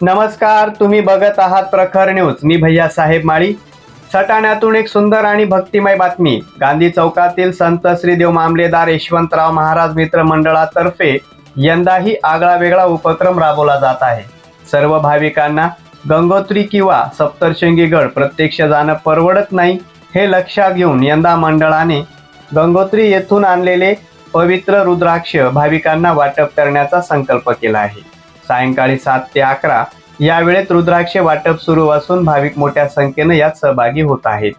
नमस्कार तुम्ही बघत आहात प्रखर न्यूज. मी भैया साहेब माळी. सटाण्यातून एक सुंदर आणि भक्तिमय बातमी. गांधी चौकातील संत श्रीदेव मामलेदार यशवंतराव महाराज मित्र मंडळातर्फे यंदाही आगळा वेगळा उपक्रम राबवला जात आहे. सर्व भाविकांना गंगोत्री किंवा सप्तरशिंगीगड प्रत्यक्ष जाणं परवडत नाही हे लक्षात घेऊन यंदा मंडळाने गंगोत्री येथून आणलेले पवित्र रुद्राक्ष भाविकांना वाटप करण्याचा संकल्प केला आहे. सायंकाळी सात ते अकरा यावेळेत रुद्राक्षे रुद्राक्ष वाटप सुरू असून भाविक मोठ्या संख्येनं यात सहभागी होत आहेत.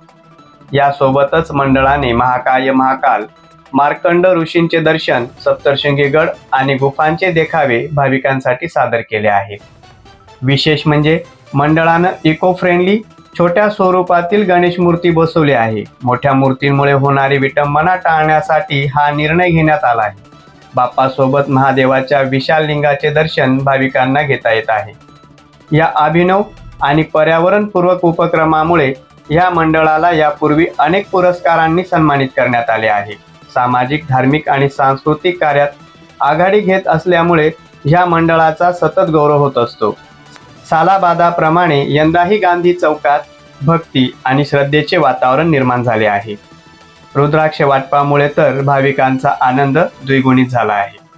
यासोबतच मंडळाने महाकाय महाकाल मार्कंड ऋषींचे दर्शन सप्तशृंगी गड आणि गुफांचे देखावे भाविकांसाठी सादर केले आहेत. विशेष म्हणजे मंडळानं इको फ्रेंडली छोट्या स्वरूपातील गणेश मूर्ती बसवली आहे. मोठ्या मूर्तींमुळे होणारी विटंबना टाळण्यासाठी हा निर्णय घेण्यात आला आहे. बाप्पासोबत महादेवाच्या विशाल लिंगाचे दर्शन भाविकांना घेता येत आहे. या अभिनव आणि पर्यावरणपूर्वक उपक्रमामुळे या मंडळाला यापूर्वी अनेक पुरस्कारांनी सन्मानित करण्यात आले आहे. सामाजिक धार्मिक आणि सांस्कृतिक कार्यात आघाडी घेत असल्यामुळे ह्या मंडळाचा सतत गौरव होत असतो. सालाबादाप्रमाणे यंदाही गांधी चौकात भक्ती आणि श्रद्धेचे वातावरण निर्माण झाले आहे. रुद्राक्ष वाटपामुळे तर भाविकांचा आनंद द्विगुणित झाला आहे.